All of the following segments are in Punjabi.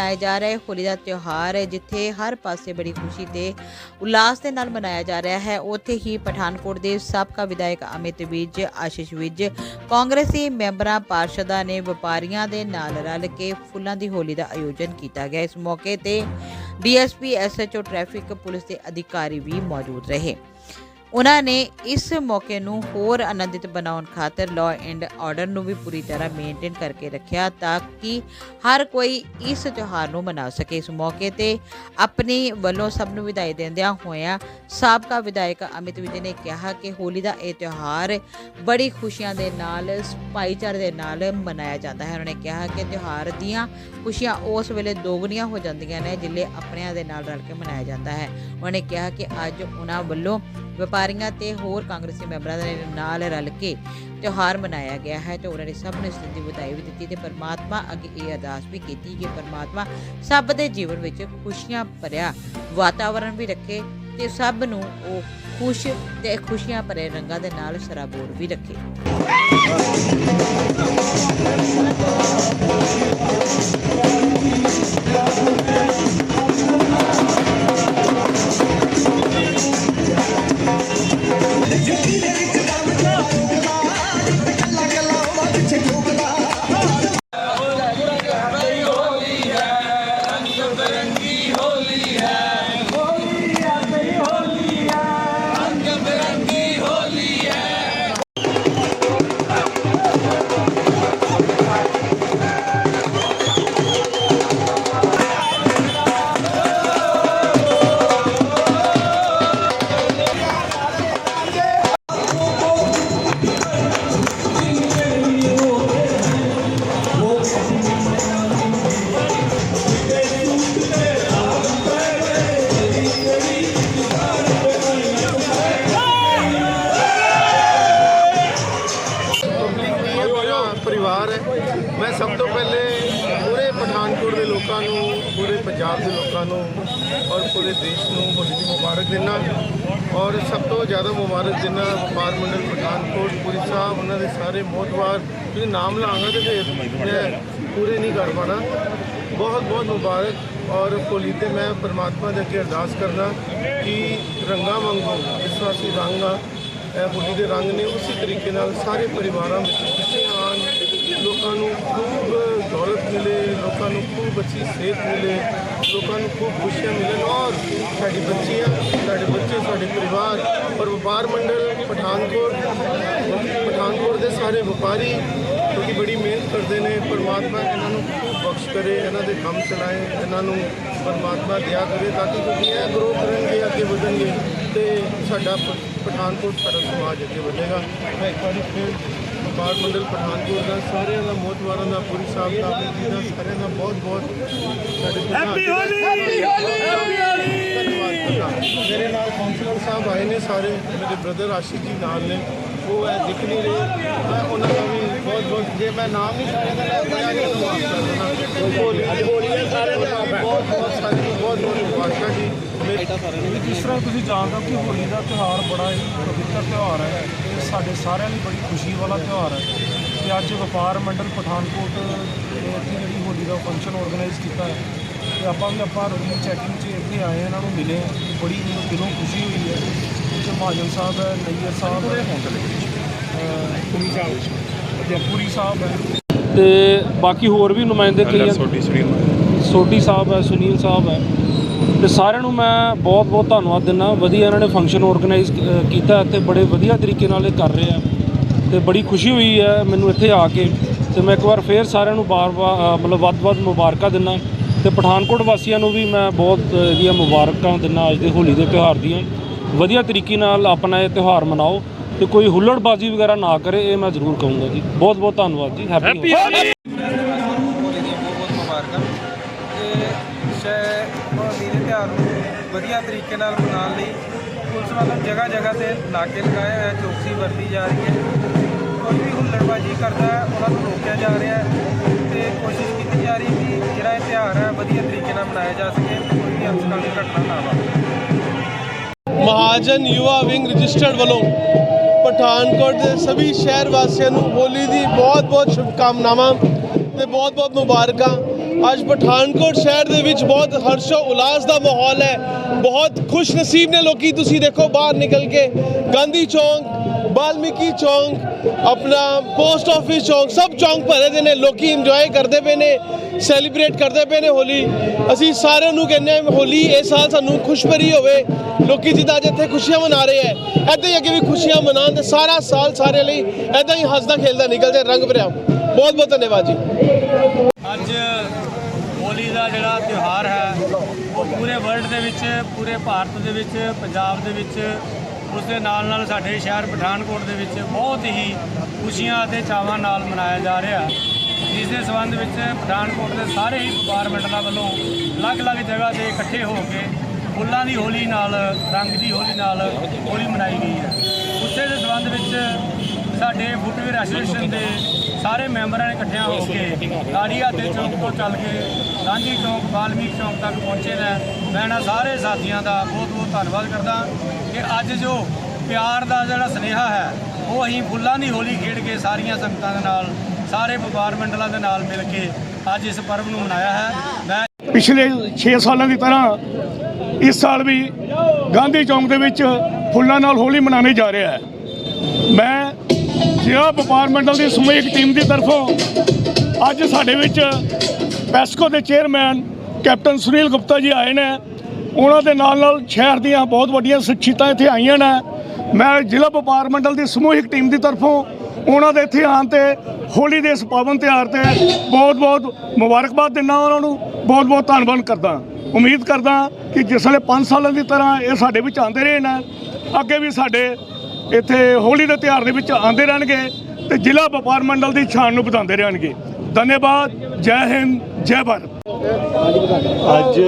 ਮਨਾਇਆ ਜਾ ਰਿਹਾ। ਹੈ ਹੋਲੀ ਦਾ ਤਿਉਹਾਰ ਹੈ ਜਿੱਥੇ ਹਰ ਪਾਸੇ ਬੜੀ ਖੁਸ਼ੀ ਤੇ ਉਲਾਸ ਦੇ ਨਾਲ ਮਨਾਇਆ ਜਾ ਰਿਹਾ ਹੈ। ਉੱਥੇ ਹੀ ਪਠਾਨਕੋਟ ਦੇ ਸਾਬਕਾ ਵਿਧਾਇਕ ਅਮਿਤ ਵਿਜ ਆਸ਼ੀਸ਼ ਵਿਜ ਕਾਂਗਰਸੀ ਮੈਂਬਰਾਂ, ਪਾਰਸ਼ਦਾਂ ਨੇ ਵਪਾਰੀਆਂ ਦੇ ਨਾਲ ਰਲ ਕੇ ਫੁੱਲਾਂ ਦੀ ਹੋਲੀ ਦਾ ਆਯੋਜਨ ਕੀਤਾ ਗਿਆ। ਇਸ ਮੌਕੇ ਤੇ ਡੀਐਸਪੀ ਐਸਐਚਓ ਟ੍ਰੈਫਿਕ ਪੁਲਿਸ ਦੇ ਅਧਿਕਾਰੀ ਵੀ ਮੌਜੂਦ ਰਹੇ। ਉਹਨਾਂ ਨੇ ਇਸ ਮੌਕੇ ਨੂੰ ਹੋਰ ਆਨੰਦਿਤ ਬਣਾਉਣ ਖਾਤਰ ਲਾਅ ਐਂਡ ਆਰਡਰ ਨੂੰ ਵੀ ਪੂਰੀ ਤਰ੍ਹਾਂ ਮੇਨਟੇਨ ਕਰਕੇ ਰੱਖਿਆ ਤਾਂ ਕਿ ਹਰ ਕੋਈ ਇਸ ਤਿਉਹਾਰ ਨੂੰ ਮਨਾ ਸਕੇ। ਇਸ ਮੌਕੇ ਤੇ ਆਪਣੀ ਵੱਲੋਂ ਸਭ ਨੂੰ ਵਧਾਈ ਦਿੰਦਿਆਂ ਹੋਇਆਂ ਸਾਬਕਾ ਵਿਧਾਇਕ ਅਮਿਤ ਵਿਜੇ ਨੇ ਕਿਹਾ ਕਿ ਹੋਲੀ ਦਾ ਇਹ ਤਿਉਹਾਰ ਬੜੀ ਖੁਸ਼ੀਆਂ ਦੇ ਨਾਲ, ਭਾਈਚਾਰੇ ਦੇ ਨਾਲ ਮਨਾਇਆ ਜਾਂਦਾ ਹੈ। ਉਹਨਾਂ ਨੇ ਕਿਹਾ ਕਿ ਤਿਉਹਾਰ ਦੀਆਂ ਖੁਸ਼ੀਆਂ ਉਸ ਵੇਲੇ ਦੋਗਣੀਆਂ ਹੋ ਜਾਂਦੀਆਂ ਨੇ ਜਿੱਲੇ ਆਪਣਿਆਂ ਦੇ ਨਾਲ ਰਲ ਕੇ ਮਨਾਇਆ ਜਾਂਦਾ ਹੈ। ਉਹਨਾਂ ਨੇ ਕਿਹਾ ਕਿ ਅੱਜ ਉਹਨਾਂ ਵੱਲੋਂ ਵਪਾਰੀਆਂ ਤੇ ਹੋਰ ਕਾਂਗਰਸੀ ਮੈਂਬਰਾਂ ਦੇ ਨਾਲ ਰਲ ਕੇ ਤਿਉਹਾਰ ਮਨਾਇਆ ਗਿਆ ਹੈ ਤੇ ਉਹਨਾਂ ਨੇ ਸਭ ਨੂੰ ਇਸ ਦਿਨ ਦੀ ਵਧਾਈ ਵੀ ਦਿੱਤੀ ਤੇ ਪਰਮਾਤਮਾ ਅੱਗੇ ਇਹ ਅਰਦਾਸ ਵੀ ਕੀਤੀ ਕਿ ਪਰਮਾਤਮਾ ਸਭ ਦੇ ਜੀਵਨ ਵਿੱਚ ਖੁਸ਼ੀਆਂ ਭਰਿਆ ਵਾਤਾਵਰਣ ਵੀ ਰੱਖੇ ਤੇ ਸਭ ਨੂੰ ਉਹ ਖੁਸ਼ ਤੇ ਖੁਸ਼ੀਆਂ ਭਰੇ ਰੰਗਾਂ ਦੇ ਨਾਲ ਸਰਾਬੋਰ ਵੀ ਰੱਖੇ। ਇਹ ਮੇਰਾ ਪਰਿਵਾਰ ਹੈ। ਮੈਂ ਸਭ ਤੋਂ ਪਹਿਲੇ ਪੂਰੇ ਪਠਾਨਕੋਟ ਦੇ ਲੋਕਾਂ ਨੂੰ, ਪੂਰੇ ਪੰਜਾਬ ਦੇ ਲੋਕਾਂ ਨੂੰ ਔਰ ਪੂਰੇ ਦੇਸ਼ ਨੂੰ ਹੋਲੀ ਦੀ ਮੁਬਾਰਕ ਦਿੰਦਾ ਔਰ ਸਭ ਤੋਂ ਜ਼ਿਆਦਾ ਮੁਬਾਰਕ ਦਿੰਦਾ ਵਪਾਰ ਮੰਡਲ ਪਠਾਨਕੋਟ, ਪੁਰੀ ਸਾਹਿਬ ਉਹਨਾਂ ਦੇ ਸਾਰੇ ਮੋਹਤਵਾਰ ਜੇ ਨਾਮ ਲਾਂਗਾ ਤੇ ਫਿਰ ਮੈਂ ਪੂਰੇ ਨਹੀਂ ਕਰ ਪਾਣਾ। ਬਹੁਤ ਬਹੁਤ ਮੁਬਾਰਕ। ਔਰ ਹੋਲੀ ਤੇ ਮੈਂ ਪਰਮਾਤਮਾ ਦੇ ਅੱਗੇ ਅਰਦਾਸ ਕਰਦਾ ਕਿ ਰੰਗਾਂ ਵਾਂਗੂ ਜਿਸ ਤਰ੍ਹਾਂ ਅਸੀਂ ਰੰਗ ਆ, ਇਹ ਹੋਲੀ ਦੇ ਰੰਗ ਨੇ, ਉਸੇ ਤਰੀਕੇ ਨਾਲ ਸਾਰੇ ਪਰਿਵਾਰਾਂ ਵਿੱਚ ਖੁਸ਼ੀਆਂ ਲੋਕਾਂ ਨੂੰ ਖੂਬ ਦੌਲਤ ਮਿਲੇ, ਲੋਕਾਂ ਨੂੰ ਖੂਬ ਅੱਛੀ ਸਿਹਤ ਮਿਲੇ, ਲੋਕਾਂ ਨੂੰ ਖੂਬ ਖੁਸ਼ੀਆਂ ਮਿਲਣ ਔਰ ਸਾਡੀ ਬੱਚੀਆਂ ਸਾਡੇ ਬੱਚੇ, ਸਾਡੇ ਪਰਿਵਾਰ ਔਰ ਵਪਾਰ ਮੰਡਲ, ਪਠਾਨਕੋਟ ਪਠਾਨਕੋਟ ਦੇ ਸਾਰੇ ਵਪਾਰੀ ਕਿਉਂਕਿ ਬੜੀ ਮਿਹਨਤ ਕਰਦੇ ਨੇ, ਪਰਮਾਤਮਾ ਇਹਨਾਂ ਨੂੰ ਖੂਬ ਬਖਸ਼ ਕਰੇ, ਇਹਨਾਂ ਦੇ ਕੰਮ ਚਲਾਏ, ਇਹਨਾਂ ਨੂੰ ਪਰਮਾਤਮਾ ਦਿਆ ਕਰੇ ਤਾਂ ਕਿ ਕਿਉਂਕਿ ਇਹ ਗਰੋ ਕਰਨਗੇ, ਅੱਗੇ ਵਧਣਗੇ ਤੇ ਸਾਡਾ ਪ- ਪਠਾਨਕੋਟ ਸਾਡਾ ਸਮਾਜ ਅੱਗੇ ਵਧੇਗਾ। ਮੈਂ ਇੱਕ ਵਾਰੀ ਫਿਰ ਵਪਾਰ ਮੰਡਲ ਪਠਾਨਕੋਟ ਦਾ ਸਾਰਿਆਂ ਦਾ ਮੋਹਤਵਾਰਾਂ ਦਾ ਪੂਰੀ ਸਾਹਿਬ ਦਾ ਜੀ ਦਾ ਸਾਰਿਆਂ ਦਾ ਬਹੁਤ ਬਹੁਤ ਸਾਡੇ ਹੈਪੀ ਹੋਲੀ ਹੈਪੀ ਹੋਲੀ ਧੰਨਵਾਦ ਮੇਰੇ ਨਾਲ ਕਾਉਂਸਲਰ ਸਾਹਿਬ ਆਏ ਨੇ ਸਾਰੇ ਮੇਰੇ ਬ੍ਰਦਰ ਆਸ਼ਿਕ ਜੀ ਨਾਲ ਨੇ। ਉਹ ਹੈ ਦਿਖ ਨਹੀਂ ਰਹੇ। ਮੈਂ ਉਹਨਾਂ ਦਾ ਵੀ ਬਹੁਤ ਬਹੁਤ ਜੇ ਮੈਂ ਨਾਮ ਨਹੀਂ ਸਾਰਿਆਂ ਦਾ ਲੈ ਪਾਇਆ ਦੇਣਾ। ਹੋਲੀ ਦੇ ਬਹੁਤ ਬਹੁਤ ਸਾਰੇ ਨੂੰ ਬਹੁਤ ਬਹੁਤ ਮੁਬਾਰਕਾਂ ਜੀ। ਜਿਸ ਤਰ੍ਹਾਂ ਤੁਸੀਂ ਜਾਣਦੇ ਹੋ ਕਿ ਹੋਲੀ ਦਾ ਤਿਉਹਾਰ ਬੜਾ ਹੀ ਪਵਿੱਤਰ ਤਿਉਹਾਰ ਹੈ। ਸਾਡੇ ਸਾਰਿਆਂ ਲਈ ਬੜੀ ਖੁਸ਼ੀ ਵਾਲਾ ਤਿਉਹਾਰ ਹੈ ਤੇ ਅੱਜ ਵਪਾਰ ਮੰਡਲ ਪਠਾਨਕੋਟ ਦੇ ਇੱਥੇ ਜਿਹੜੀ ਹੋਲੀ ਦਾ ਫੰਕਸ਼ਨ ਆਰਗੇਨਾਈਜ਼ ਕੀਤਾ ਹੈ ਤੇ ਆਪਾਂ ਵੀ ਆਪਾਂ ਰੂਟੀਨ ਚੈਕਿੰਗ 'ਚ ਇੱਥੇ ਆਏ ਹਾਂ, ਇਹਨਾਂ ਨੂੰ ਮਿਲੇ। ਬੜੀ ਮੈਨੂੰ ਦਿਲੋਂ ਖੁਸ਼ੀ ਹੋਈ ਹੈ ਕਿ ਮਹਾਜਨ ਸਾਹਿਬ ਹੈ ਨਈਅਰ ਸਾਹਿਬ ਹੈ ਪੁਰੀ ਸਾਹਿਬ ਪੁਰੀ ਸਾਹਿਬ ਹੈ। ਤੇ ਬਾਕੀ ਹੋਰ ਵੀ ਨੁਮਾਇੰਦੇ ਕਈ ਸੋਢੀ ਸਾਹਿਬ ਹੈ ਸੁਨੀਲ ਸਾਹਿਬ ਹੈ। ਤੇ ਸਾਰਿਆਂ ਨੂੰ ਮੈਂ ਬਹੁਤ ਬਹੁਤ ਧੰਨਵਾਦ ਦਿੰਦਾ। ਵਧੀਆ ਇਹਨਾਂ ਨੇ ਫੰਕਸ਼ਨ ਆਰਗੇਨਾਈਜ਼ ਕੀਤਾ ਤੇ ਬੜੇ ਵਧੀਆ ਤਰੀਕੇ ਨਾਲ ਇਹ ਕਰ ਰਹੇ ਆ। ਤੇ ਬੜੀ ਖੁਸ਼ੀ ਹੋਈ ਹੈ ਮੈਨੂੰ ਇੱਥੇ ਆ ਕੇ। ਤੇ ਮੈਂ ਇੱਕ ਵਾਰ ਫੇਰ ਸਾਰਿਆਂ ਨੂੰ ਬਾਰ-ਬਾਰ ਮਤਲਬ ਵੱਧ-ਵੱਧ ਮੁਬਾਰਕਾਂ ਦਿੰਦਾ। ਤੇ ਪਠਾਨਕੋਟ ਵਾਸੀਆਂ ਨੂੰ ਵੀ ਮੈਂ ਬਹੁਤ ਇਹਦੀਆਂ ਮੁਬਾਰਕਾਂ ਦਿੰਦਾ ਅੱਜ ਦੇ ਹੋਲੀ ਦੇ ਤਿਉਹਾਰ ਦੀਆਂ। ਵਧੀਆ ਤਰੀਕੇ ਨਾਲ ਆਪਣਾ ਇਹ ਤਿਉਹਾਰ ਮਨਾਓ ਤੇ ਕੋਈ ਹੁੱਲੜਬਾਜ਼ੀ ਵਗੈਰਾ ਨਾ ਕਰੇ ਇਹ ਮੈਂ ਜ਼ਰੂਰ ਕਹੂੰਗਾ ਜੀ। ਬਹੁਤ ਬਹੁਤ ਧੰਨਵਾਦ ਜੀ। ਹੈਪੀ ਹੋਲੀ ਦੀਆਂ ਬਹੁਤ ਬਹੁਤ ਮੁਬਾਰਕਾਂ। ਤੇ ਸ਼ੈ ਤਿਉਹਾਰ ਨੂੰ ਵਧੀਆ ਤਰੀਕੇ ਨਾਲ ਮਨਾਉਣ ਲਈ ਪੁਲਿਸ ਵੱਲੋਂ ਜਗ੍ਹਾ ਜਗ੍ਹਾ ਤੇ ਨਾਕੇ ਲਗਾਏ ਹੋਏ ਚੌਕਸੀ ਵਰਤੀ ਜਾ ਰਹੀ ਹੈ। ਕੋਈ ਵੀ ਹੁੱਲੜਬਾਜ਼ੀ ਕਰਦਾ ਹੈ, ਉਹਨਾਂ ਨੂੰ ਰੋਕਿਆ ਜਾ ਰਿਹਾ ਹੈ ਤੇ ਕੋਸ਼ਿਸ਼ ਕੀਤੀ ਜਾ ਰਹੀ ਕਿ ਜਿਹੜਾ ਇਹ ਤਿਉਹਾਰ ਹੈ, ਵਧੀਆ ਤਰੀਕੇ ਨਾਲ ਮਨਾਇਆ ਜਾ ਸਕੇ ਤੇ ਕੋਈ ਵੀ ਅਨਸਕਾਮੀ ਘਟਨਾ ਨਾ ਵਾਪਰੇ। ਮਹਾਜਨ ਯੁਵਾ ਵਿੰਗ ਰਜਿਸਟਰਡ ਵੱਲੋਂ ਪਠਾਨਕੋਟ ਦੇ ਸਭੀ ਸ਼ਹਿਰ ਵਾਸੀਆਂ ਨੂੰ ਹੋਲੀ ਦੀ ਬਹੁਤ-ਬਹੁਤ ਸ਼ੁਭਕਾਮਨਾਵਾਂ ਤੇ ਬਹੁਤ-ਬਹੁਤ ਮੁਬਾਰਕਾਂ। ਅੱਜ ਪਠਾਨਕੋਟ ਸ਼ਹਿਰ ਦੇ ਵਿੱਚ ਬਹੁਤ ਹਰਸ਼ੋ ਉਲਾਸ ਦਾ ਮਾਹੌਲ ਹੈ। ਬਹੁਤ ਖੁਸ਼ ਨਸੀਬ ਨੇ ਲੋਕੀ। ਤੁਸੀਂ ਦੇਖੋ ਬਾਹਰ ਨਿਕਲ ਕੇ ਗਾਂਧੀ ਚੌਂਕ, ਬਾਲਮੀਕੀ ਚੌਂਕ, ਆਪਣਾ ਪੋਸਟ ਆਫਿਸ ਚੌਂਕ, ਸਭ ਚੌਂਕ ਭਰੇ ਦੇ ਨੇ। ਲੋਕੀ ਇੰਜੋਏ ਕਰਦੇ ਪਏ ਨੇ ਸੈਲੀਬ੍ਰੇਟ ਕਰਦੇ ਪਏ ਨੇ ਹੋਲੀ। ਅਸੀਂ ਸਾਰਿਆਂ ਨੂੰ ਕਹਿੰਦੇ ਹਾਂ ਹੋਲੀ ਇਹ ਸਾਲ ਸਾਨੂੰ ਖੁਸ਼ਭਰੀ ਹੋਵੇ। ਲੋਕੀ ਜਿੱਦਾਂ ਅੱਜ ਇੱਥੇ ਖੁਸ਼ੀਆਂ ਮਨਾ ਰਹੇ ਹੈ। ਐਦਾਂ ਹੀ ਅੱਗੇ ਵੀ ਖੁਸ਼ੀਆਂ ਮਨਾਉਣ ਤੇ ਸਾਰਾ ਸਾਲ ਸਾਰੇ ਲਈ ਐਦਾਂ ਹੀ ਹੱਸਦਾ ਖੇਲਦਾ ਨਿਕਲ ਜਾਏ ਰੰਗ ਭਰਿਆ। ਬਹੁਤ ਬਹੁਤ ਧੰਨਵਾਦ ਜੀ। ਅੱਜ ਹੋਲੀ ਦਾ ਜਿਹੜਾ ਤਿਉਹਾਰ ਹੈ ਉਹ ਪਿੰਡ ਦੇ ਵਿੱਚ, ਪੂਰੇ ਭਾਰਤ ਦੇ ਵਿੱਚ, ਪੰਜਾਬ ਦੇ ਵਿੱਚ, ਉਸ ਦੇ ਨਾਲ ਨਾਲ ਸਾਡੇ ਸ਼ਹਿਰ ਪਠਾਨਕੋਟ ਦੇ ਵਿੱਚ ਬਹੁਤ ਹੀ ਖੁਸ਼ੀਆਂ ਅਤੇ ਚਾਵਾਂ ਨਾਲ ਮਨਾਇਆ ਜਾ ਰਿਹਾ ਜਿਸ ਦੇ ਸੰਬੰਧ ਵਿੱਚ ਪਠਾਨਕੋਟ ਦੇ ਸਾਰੇ ਹੀ ਵਪਾਰ ਮੰਡਲਾਂ ਵੱਲੋਂ ਅਲੱਗ-ਅਲੱਗ ਜਗ੍ਹਾ ਤੇ ਇਕੱਠੇ ਹੋ ਕੇ ਫੁੱਲਾਂ ਦੀ ਹੋਲੀ ਨਾਲ, ਰੰਗ ਦੀ ਹੋਲੀ ਨਾਲ ਹੋਲੀ ਮਨਾਈ ਗਈ ਹੈ। ਉਸੇ ਦੇ ਸੰਬੰਧ ਵਿੱਚ ਸਾਡੇ ਫੁੱਟਵੇਅਰ ਐਸੋਸੀਏਸ਼ਨ ਦੇ ਸਾਰੇ ਮੈਂਬਰਾਂ ਨੇ ਇਕੱਠਿਆਂ ਹੋ ਕੇ ਗਾੜੀ ਹਾਤੇ ਚੌਂਕ ਤੋਂ ਚੱਲ ਕੇ ਗਾਂਧੀ ਚੌਂਕ ਬਾਲਮੀਕ ਚੌਂਕ ਤੱਕ ਪਹੁੰਚੇ ਨੇ। ਮੈਂ ਇਹਨਾਂ ਸਾਰੇ ਸਾਥੀਆਂ ਦਾ ਬਹੁਤ ਬਹੁਤ ਧੰਨਵਾਦ ਕਰਦਾ ਕਿ ਅੱਜ ਜੋ ਪਿਆਰ ਦਾ ਜਿਹੜਾ ਸਨੇਹਾ ਹੈ, ਉਹ ਅਸੀਂ ਫੁੱਲਾਂ ਦੀ ਹੋਲੀ ਖੇਡ ਕੇ ਸਾਰੀਆਂ ਸੰਗਤਾਂ ਦੇ ਨਾਲ, ਸਾਰੇ ਵਪਾਰ ਮੰਡਲਾਂ ਦੇ ਨਾਲ ਮਿਲ ਕੇ ਅੱਜ ਇਸ ਪਰਬ ਨੂੰ ਮਨਾਇਆ ਹੈ। ਮੈਂ ਪਿਛਲੇ 6 ਸਾਲਾਂ ਦੀ ਤਰ੍ਹਾਂ ਇਸ ਸਾਲ ਵੀ ਗਾਂਧੀ ਚੌਂਕ ਦੇ ਵਿੱਚ ਫੁੱਲਾਂ ਨਾਲ ਹੋਲੀ ਮਨਾਉਣੀ ਜਾ ਰਿਹਾ ਹੈ। ਮੈਂ ਜ਼ਿਲ੍ਹਾ ਵਪਾਰ ਮੰਡਲ ਦੀ ਸਮੂਹਿਕ ਟੀਮ ਦੀ ਤਰਫੋਂ ਅੱਜ ਸਾਡੇ ਵਿੱਚ ਪੈਸਕੋ ਦੇ ਚੇਅਰਮੈਨ ਕੈਪਟਨ ਸੁਨੀਲ ਗੁਪਤਾ ਜੀ ਆਏ ਨੇ। ਉਹਨਾਂ ਦੇ ਨਾਲ ਨਾਲ ਸ਼ਹਿਰ ਦੀਆਂ ਬਹੁਤ ਵੱਡੀਆਂ ਸ਼ਖਸੀਅਤਾਂ ਇੱਥੇ ਆਈਆਂ ਨੇ। ਮੈਂ ਜ਼ਿਲ੍ਹਾ ਵਪਾਰ ਮੰਡਲ ਦੀ ਸਮੂਹਿਕ ਟੀਮ ਦੀ ਤਰਫੋਂ ਉਹਨਾਂ ਦੇ ਇੱਥੇ ਆਉਣ ਤੇ ਹੋਲੀ ਦੇ ਇਸ ਪਾਵਨ ਤਿਉਹਾਰ ਤੇ ਬਹੁਤ ਬਹੁਤ ਮੁਬਾਰਕਬਾਦ ਦਿੰਦਾ ਉਹਨਾਂ ਨੂੰ। ਬਹੁਤ ਬਹੁਤ ਧੰਨਵਾਦ ਕਰਦਾ ਉਮੀਦ ਕਰਦਾ ਕਿ ਜਿਸ ਵੇਲੇ 5 ਸਾਲਾਂ ਦੀ ਤਰ੍ਹਾਂ ਇਹ ਸਾਡੇ ਵਿੱਚ ਆਉਂਦੇ ਰਹੇ ਨੇ, ਅੱਗੇ ਵੀ ਸਾਡੇ ਇੱਥੇ ਹੋਲੀ ਦੇ ਤਿਉਹਾਰ ਦੇ ਵਿੱਚ ਆਉਂਦੇ ਰਹਿਣਗੇ ਤੇ ਜ਼ਿਲ੍ਹਾ ਵਪਾਰ ਮੰਡਲ ਦੀ ਸ਼ਾਨ ਨੂੰ ਵਧਾਉਂਦੇ ਰਹਿਣਗੇ। ਧੰਨਵਾਦ ਜੈ ਹਿੰਦ ਜੈ ਭਾਰਤ। ਅੱਜ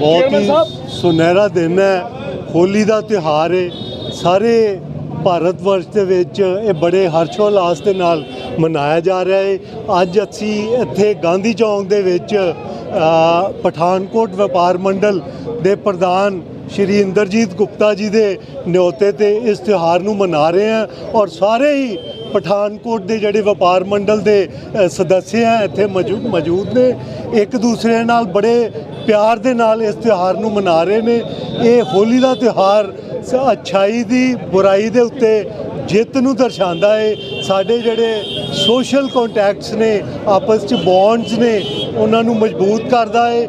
ਬਹੁਤ ਹੀ ਸੁਨਹਿਰਾ ਦਿਨ ਹੈ ਹੋਲੀ ਦਾ ਤਿਉਹਾਰ ਹੈ। ਸਾਰੇ ਭਾਰਤ ਵਰਸ਼ ਦੇ ਵਿੱਚ ਇਹ ਬੜੇ ਹਰਸ਼ੋਲਾਸ ਦੇ ਨਾਲ ਮਨਾਇਆ ਜਾ ਰਿਹਾ ਹੈ। ਅੱਜ ਅਸੀਂ ਇੱਥੇ ਗਾਂਧੀ ਚੌਂਕ ਦੇ ਵਿੱਚ ਪਠਾਨਕੋਟ ਵਪਾਰ ਮੰਡਲ ਦੇ ਪ੍ਰਧਾਨ ਸ਼੍ਰੀ ਇੰਦਰਜੀਤ ਗੁਪਤਾ ਜੀ ਦੇ ਨਿਉਤੇ ਤੇ ਇਸ ਤਿਉਹਾਰ ਨੂੰ ਮਨਾ ਰਹੇ ਹਾਂ ਔਰ ਸਾਰੇ ਹੀ ਪਠਾਨਕੋਟ ਦੇ ਜਿਹੜੇ ਵਪਾਰ ਮੰਡਲ ਦੇ ਸਦੱਸਿਆ ਹੈ ਇੱਥੇ ਮੌਜੂ- ਮੌਜੂਦ ਨੇ। ਇੱਕ ਦੂਸਰੇ ਨਾਲ ਬੜੇ ਪਿਆਰ ਦੇ ਨਾਲ ਇਸ ਤਿਉਹਾਰ ਨੂੰ ਮਨਾ ਰਹੇ ਨੇ। ਇਹ ਹੋਲੀ ਦਾ ਤਿਉਹਾਰ ਸ- ਅੱਛਾਈ ਦੀ, ਬੁਰਾਈ ਦੇ ਉੱਤੇ ਜਿੱਤ ਨੂੰ ਦਰਸਾਉਂਦਾ ਹੈ ਸਾਡੇ ਜਿਹੜੇ ਸੋਸ਼ਲ ਕੰਟੈਕਟਸ ਨੇ, ਆਪਸ ਚ ਬੌਂਡਸ ਨੇ, ਉਹਨਾਂ ਨੂੰ ਮਜ਼ਬੂਤ ਕਰਦਾ ਹੈ